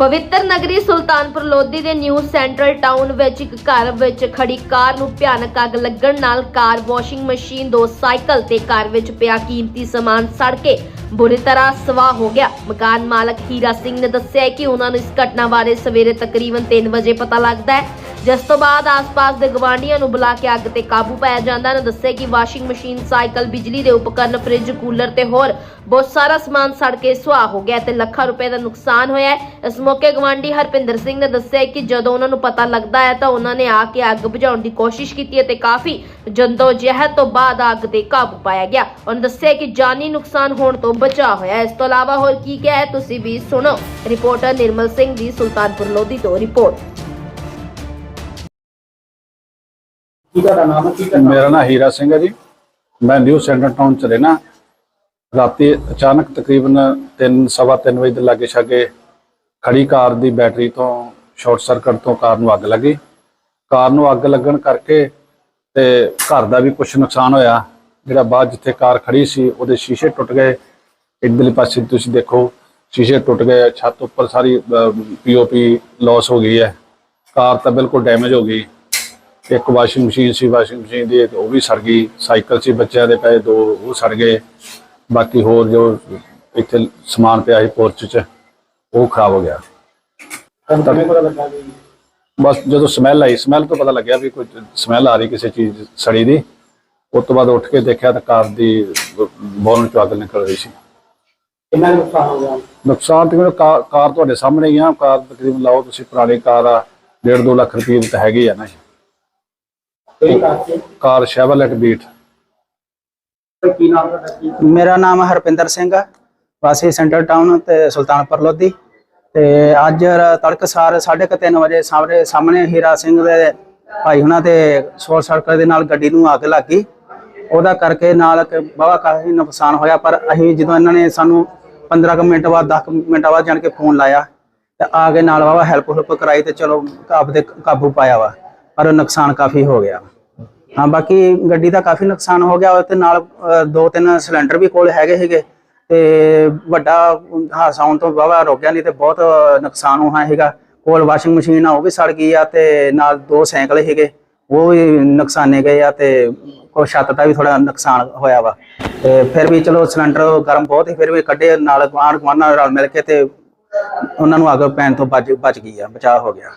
ਪਵਿੱਤਰ ਨਗਰੀ ਸੁਲਤਾਨਪੁਰ ਲੋਧੀ ਦੇ ਨਿਊ ਸੈਂਟਰਲ ਟਾਊਨ ਵਿੱਚ ਇੱਕ ਘਰ ਵਿੱਚ ਖੜੀ ਕਾਰ ਨੂੰ ਭਿਆਨਕ ਅੱਗ ਲੱਗਣ ਨਾਲ ਕਾਰ ਵਾਸ਼ਿੰਗ ਮਸ਼ੀਨ ਦੋ ਸਾਈਕਲ ਤੇ ਕਾਰ ਵਿੱਚ ਪਿਆ ਕੀਮਤੀ ਸਮਾਨ ਸੜ ਕੇ ਬੁਰੀ ਤਰ੍ਹਾਂ ਸਵਾਹ ਹੋ ਗਿਆ। ਮਕਾਨ ਮਾਲਕ ਹੀਰਾ ਸਿੰਘ ਨੇ ਦੱਸਿਆ ਕਿ ਉਹਨਾਂ ਨੂੰ ਇਸ ਘਟਨਾ ਬਾਰੇ ਸਵੇਰੇ ਤਕਰੀਬਨ 3 ਵਜੇ ਪਤਾ ਲੱਗਦਾ ਹੈ। ਜਿਸ ਤੋਂ ਬਾਅਦ ਆਸ-ਪਾਸ ਦੇ ਗਵਾਂਢੀਆਂ ਨੂੰ ਬੁਲਾ ਕੇ ਅੱਗ ਤੇ ਕਾਬੂ ਪਾਇਆ ਜਾਂਦਾ ਨੇ ਦੱਸਿਆ ਕਿ ਵਾਸ਼ਿੰਗ ਮਸ਼ੀਨ, ਸਾਈਕਲ, ਬਿਜਲੀ ਦੇ ਉਪਕਰਨ, ਫ੍ਰਿਜ, ਕੂਲਰ ਤੇ ਹੋਰ ਬਹੁਤ ਸਾਰਾ ਸਮਾਨ ਸੜ ਕੇ ਸੁਆਹ ਹੋ ਗਿਆ ਤੇ ਲੱਖਾਂ ਰੁਪਏ ਦਾ ਨੁਕਸਾਨ ਹੋਇਆ ਹੈ। ਇਸ ਮੌਕੇ ਗਵਾਂਢੀ ਹਰਪਿੰਦਰ ਸਿੰਘ ਨੇ ਦੱਸਿਆ ਕਿ ਜਦੋਂ ਉਹਨਾਂ ਨੂੰ ਪਤਾ ਲੱਗਦਾ ਹੈ ਤਾਂ ਉਹਨਾਂ ਨੇ ਆ ਕੇ ਅੱਗ ਬੁਝਾਉਣ ਦੀ ਕੋਸ਼ਿਸ਼ ਕੀਤੀ ਅਤੇ ਕਾਫੀ ਜੰਦੋ ਜਹਿਦ ਤੋਂ ਬਾਅਦ ਅੱਗ ਤੇ ਕਾਬੂ ਪਾਇਆ ਗਿਆ। ਉਹਨਾਂ ਦੱਸਿਆ ਕਿ ਜਾਨੀ ਨੁਕਸਾਨ ਹੋਣ ਤੋਂ ਬਚਾ ਹੋਇਆ ਇਸ ਤੋਂ ਇਲਾਵਾ ਹੋਰ ਕੀ ਕਿਹਾ ਹੈ, ਤੁਸੀਂ ਵੀ ਸੁਣੋ। ਰਿਪੋਰਟਰ ਨਿਰਮਲ ਸਿੰਘ ਦੀ ਸੁਲਤਾਨਪੁਰ ਲੋਧੀ ਤੋਂ ਰਿਪੋਰਟ। ਕੀ ਤੁਹਾਡਾ ਨਾਮ ਹੈ? ਕੀ ਤੁਹਾਡਾ ਮੇਰਾ ਨਾਮ ਹੀਰਾ ਸਿੰਘ ਹੈ ਜੀ। ਮੈਂ ਨਿਊ ਸੈਂਟਰ ਟਾਊਨ ਚ ਰਹਿਣਾ ਰਾਤੀ ਅਚਾਨਕ ਤਕਰੀਬਨ 3 ਸਵਾ ਤਿੰਨ ਵਜੇ ਦੇ ਲਾਗੇ ਛਾਗੇ ਖੜੀ ਕਾਰ ਦੀ ਬੈਟਰੀ ਤੋਂ ਸ਼ਾਰਟ ਸਰਕਟ ਤੋਂ ਕਾਰ ਨੂੰ ਅੱਗ ਲੱਗੀ। ਕਾਰ ਨੂੰ ਅੱਗ ਲੱਗਣ ਕਰਕੇ ਤੇ ਘਰ ਦਾ ਵੀ ਕੁਝ ਨੁਕਸਾਨ ਹੋਇਆ। ਜਿਹੜਾ ਬਾਅਦ ਜਿੱਥੇ ਕਾਰ ਖੜੀ ਸੀ, ਉਹਦੇ ਸ਼ੀਸ਼ੇ ਟੁੱਟ ਗਏ। ਇੱਧਰਲੇ ਪਾਸੇ ਤੁਸੀਂ ਦੇਖੋ, ਸ਼ੀਸ਼ੇ ਟੁੱਟ ਗਏ। ਛੱਤ ਉੱਪਰ ਸਾਰੀ ਪੀਓਪੀ ਲਾਸ ਹੋ ਗਈ ਹੈ। ਕਾਰ ਤਾਂ ਬਿਲਕੁਲ ਡੈਮੇਜ ਹੋ ਗਈ। ਇੱਕ ਵਾਸ਼ਿੰਗ ਮਸ਼ੀਨ ਸੀ ਵਾਸ਼ਿੰਗ ਮਸ਼ੀਨ ਦੀ ਉਹ ਵੀ ਸੜ ਗਈ ਸਾਈਕਲ ਸੀ ਬੱਚਿਆਂ ਦੇ ਪਏ ਦੋ ਉਹ ਸੜ ਗਏ। ਬਾਕੀ ਹੋਰ ਜੋ ਇੱਥੇ ਸਮਾਨ ਪਿਆ ਸੀ ਪੋਰਚ 'ਚ ਉਹ ਖਰਾਬ ਹੋ ਗਿਆ। ਜੀ? ਬਸ ਜਦੋਂ ਸਮੈਲ ਆਈ ਸਮੈਲ ਤੋਂ ਪਤਾ ਲੱਗਿਆ ਵੀ ਕੋਈ ਸਮੈਲ ਆ ਰਹੀ ਕਿਸੇ ਚੀਜ਼ ਸੜੀ ਦੀ। ਉਸ ਤੋਂ ਬਾਅਦ ਉੱਠ ਕੇ ਦੇਖਿਆ ਤਾਂ ਕਾਰ ਦੀ ਬੋਨਟ ਚੋਂ ਅੱਗ ਨਿਕਲ ਰਹੀ ਸੀ। ਕਿੰਨਾ ਨੁਕਸਾਨ ਹੋ ਗਿਆ? ਨੁਕਸਾਨ ਤਕਰੀਬਨ ਕਾਰ ਤੁਹਾਡੇ ਸਾਹਮਣੇ ਹੀ ਆ। ਕਾਰ ਤਕਰੀਬਨ ਲਾਓ ਤੁਸੀਂ ਪੁਰਾਣੀ ਕਾਰ ਆ 1.5 ਲੱਖ ਰੁਪਏ ਦੀ ਤਾਂ ਹੈਗੀ ਆ ਨਾ ਕਾਰ ਸ਼ੈਵਰਲੈਟ ਬੀਟ। ਕੀ ਨਾਮ ਤੁਹਾਡਾ ਕੀ ਮੇਰਾ ਨਾਮ ਹਰਪਿੰਦਰ ਸਿੰਘ ਆ। ਵਾਸੀ ਸੈਂਟਰ ਟਾਊਨ ਤੇ ਸੁਲਤਾਨਪੁਰ ਲੋਧੀ। ਤੇ ਅੱਜ ਤੜਕਸਾਰ 3:30 ਵਜੇ ਸਾਹਮਣੇ ਸਾਹਮਣੇ ਹੀਰਾ ਸਿੰਘ ਦੇ ਭਾਈ ਹੁਣਾਂ ਤੇ ਸ਼ੋਰ ਸਰਕਟ ਦੇ ਨਾਲ ਗੱਡੀ ਨੂੰ ਅੱਗ ਲੱਗ ਗਈ। ਉਹਦਾ ਕਰਕੇ ਨਾਲ ਬਾਵਾ ਕਾਫੀ ਨੁਕਸਾਨ ਹੋਇਆ ਪਰ ਅਸੀਂ ਜਦੋਂ ਇਹਨਾਂ ਨੇ ਸਾਨੂੰ 15 ਕੁ ਮਿੰਟ ਬਾਅਦ 10 ਕੁ ਮਿੰਟਾਂ ਬਾਅਦ ਜਾਣ ਕੇ ਫੋਨ ਲਾਇਆ ਤੇ ਆ ਕੇ ਨਾਲ ਬਾਵਾ ਹੈਲਪ ਹੁਲਪ ਕਰਾਈ ਤੇ ਚਲੋ ਕਾਬ ਦੇ ਕਾਬੂ ਪਾਇਆ ਵਾ। ਪਰ ਨੁਕਸਾਨ ਕਾਫੀ ਹੋ ਗਿਆ। ਹਾਂ, ਬਾਕੀ ਗੱਡੀ ਦਾ ਕਾਫੀ ਨੁਕਸਾਨ ਹੋ ਗਿਆ ਉਹ ਤੇ ਨਾਲ ਦੋ ਤਿੰਨ ਸਿਲੰਡਰ ਵੀ ਕੋਲ ਹੈਗੇ ਸੀਗੇ ਤੇ ਵੱਡਾ ਹਾਦਸਾ ਹੋਣ ਤੋਂ ਵਾਹਵਾ ਰੋਕਿਆ ਨਹੀਂ ਤੇ ਬਹੁਤ ਨੁਕਸਾਨ ਹੋਇਆ ਹੈਗਾ ਕੋਲ ਵਾਸ਼ਿੰਗ ਮਸ਼ੀਨ ਆ, ਉਹ ਵੀ ਸੜ ਗਈ ਆ ਤੇ ਨਾਲ ਦੋ ਸਾਈਕਲ ਹੈਗੇ ਉਹ ਵੀ ਨੁਕਸਾਨੇ ਗਏ ਆ ਤੇ ਕੋ ਛੱਤ ਦਾ ਵੀ ਥੋੜਾ ਨੁਕਸਾਨ ਹੋਇਆ ਵਾ। ਤੇ ਫਿਰ ਵੀ ਚਲੋ ਸਿਲੰਡਰ ਗਰਮ ਬਹੁਤ ਹੀ ਫਿਰ ਵੀ ਕੱਢੇ ਨਾਲ ਗੁਆਂਢ ਗੁਆਂਢ ਨਾਲ ਰਲ ਮਿਲ ਕੇ ਤੇ ਉਹਨਾਂ ਨੂੰ ਅੱਗ ਪੈਣ ਤੋਂ ਬਚ ਬਚ ਗਈ ਆ, ਬਚਾਅ ਹੋ ਗਿਆ।